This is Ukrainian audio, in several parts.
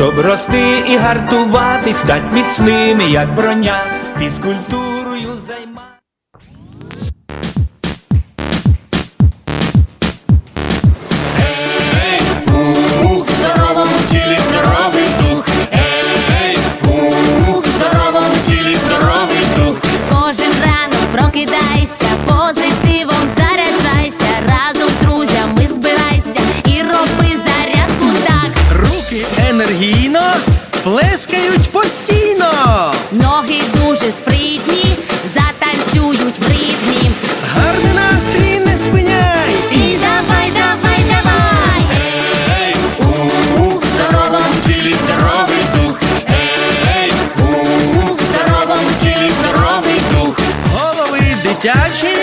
щоб рости і гартуватись, стать міцними, як броня, фізкультура. настрій не спиняй. І давай, давай, давай. Ей, у-у, здорово в тілі, здоровий дух. Ей, у-у, здорово в тілі, здоровий дух. Голови дитячий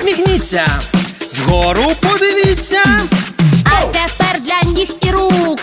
посміхніться, вгору подивіться. А тепер для ніг і рук.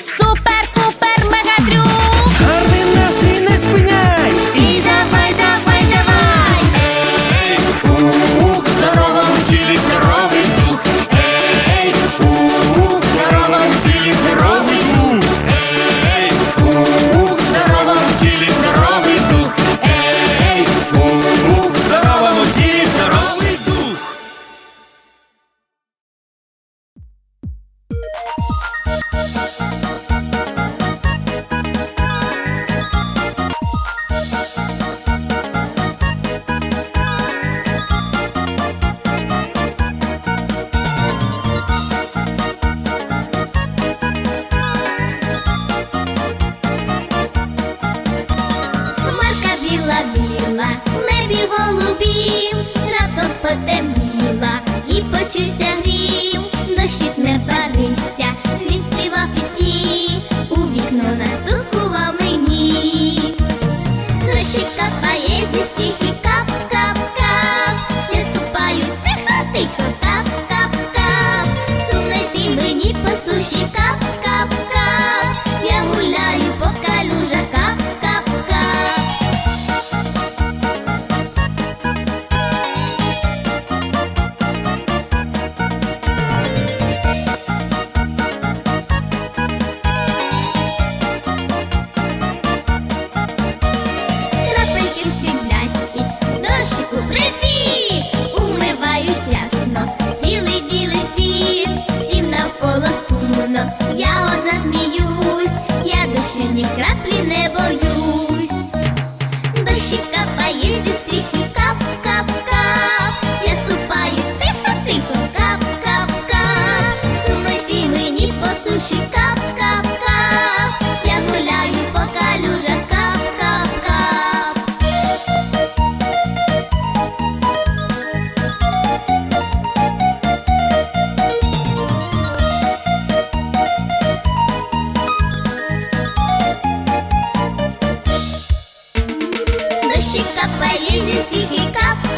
как полезет стихи кап